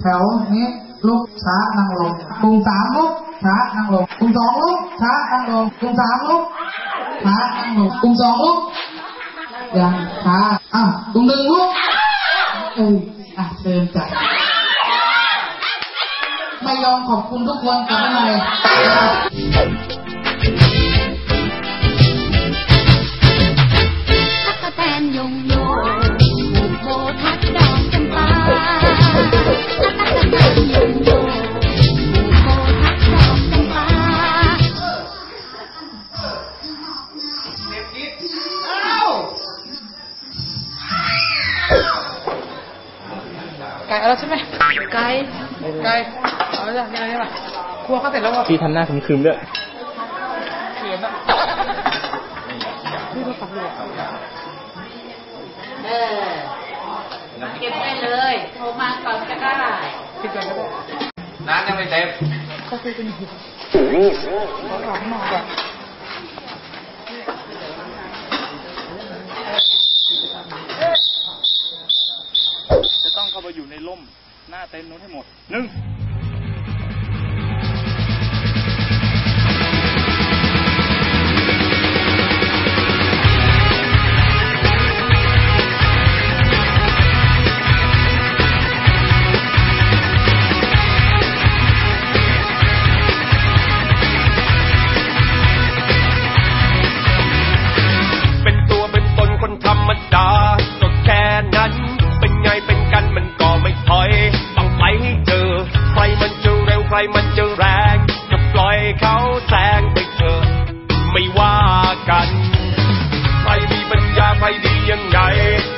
แถวนี้ลุกช้านั่งลงกุมสามลุกช้านั่งลงกุมสองลุกช้านั่งลงกุมสามลุกช้านั่งลงกุมสองลุกยังช้าอ้าวกุมหนึ่งลุกเอออ่ะเชิญจ้ะไม่ยอมขอบคุณทุกคนกันเลยตักกะแตนยงย ไก่เอาแล้วใช่ไหมไก่ไก่เอาแล้วยังไงเนี่ยล่ะครัวเขาเสร็จแล้วเหรอพี่ทำหน้าคึมๆด้วยเขียนอะนี่เราฝังเลยเออเก็บไปเลยโทรมาก่อนก็ได้คิดก่อนก็ได้ร้านยังไม่เต็มก็คือเป็นหินเราออกข้างนอกก่อน จะต้องเข้าไปอยู่ในร่ม หน้าเต็นท์นู้นให้หมดหนึ่ง มันจะแรงจะปล่อยเขาแซงไปเถอะไม่ว่ากัน ใครมีปัญญาใครดียังไงไม่แข่ง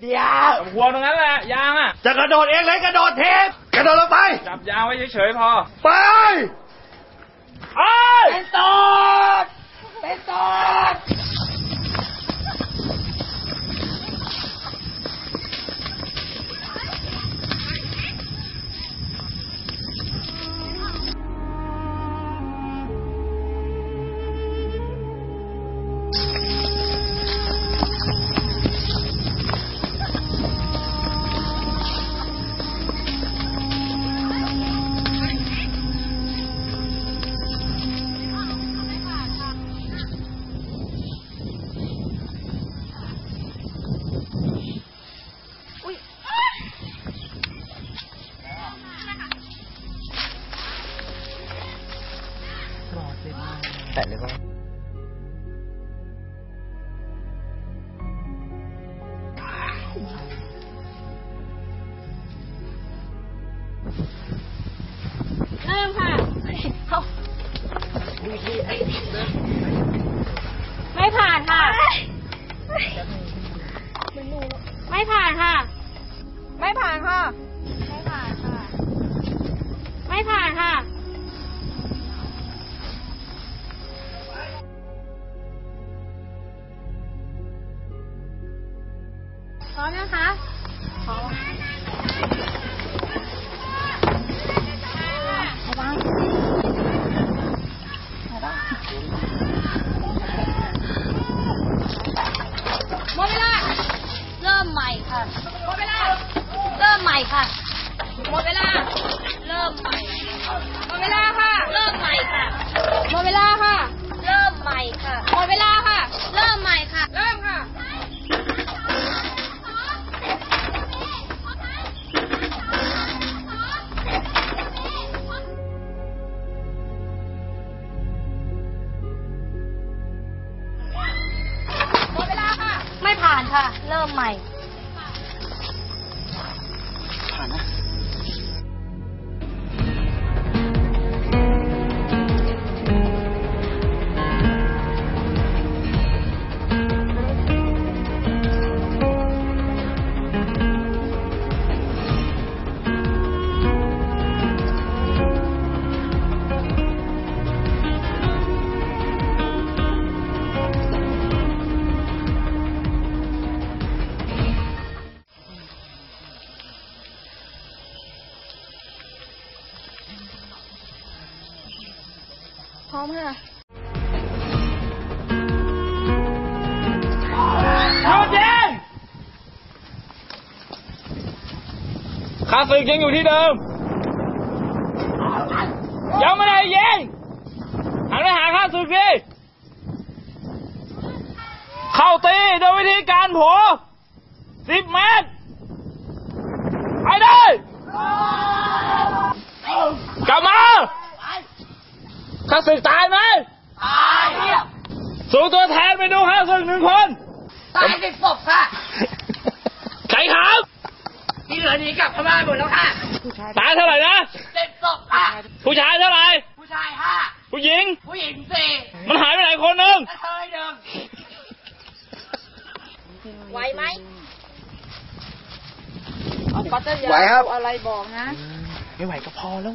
เดี๋ยวหัวตรงนั้นแหละยางอะ จะกระโดดเองเลยกระโดดเทปกระโดดลงไป จับยางไว้เฉยๆพอ ไปไอ้ยเป็นโสดเป็นโสด แต่เหมดเวลา เริ่มใหม่ หมดเวลาค่ะ เริ่มใหม่ค่ะ หมดเวลาค่ะ เริ่มใหม่ค่ะ หมดเวลาค่ะ เริ่มใหม่ค่ะ เริ่มค่ะ มค่ะหยุดยิงข้าศึกยังอยู่ที่เดิม ยังไม่ได้ยิงหันไปหาข้าศึกดิเข้าตีโดยวิธีการโผสิบเมตร ไปได้กลับมา ข้าศึกตายไหมตายเนี่ยส่งตัวแทนไปดูข้าศึกหนึ่งคน ตายสิบศพค่ะ ใครครับที่เหลือหนีกลับพม่าหมดแล้วค่ะตายเท่าไหร่นะสิบศพค่ะ ผู้ชายเท่าไหร่ ผู้ชายห้า ผู้หญิง ผู้หญิงสี่มันหายไปไหนคนหนึ่งกระเทยหนึ่งไหวไหมไหวครับอะไรบอกนะ ไม่ไหวก็พอแล้ว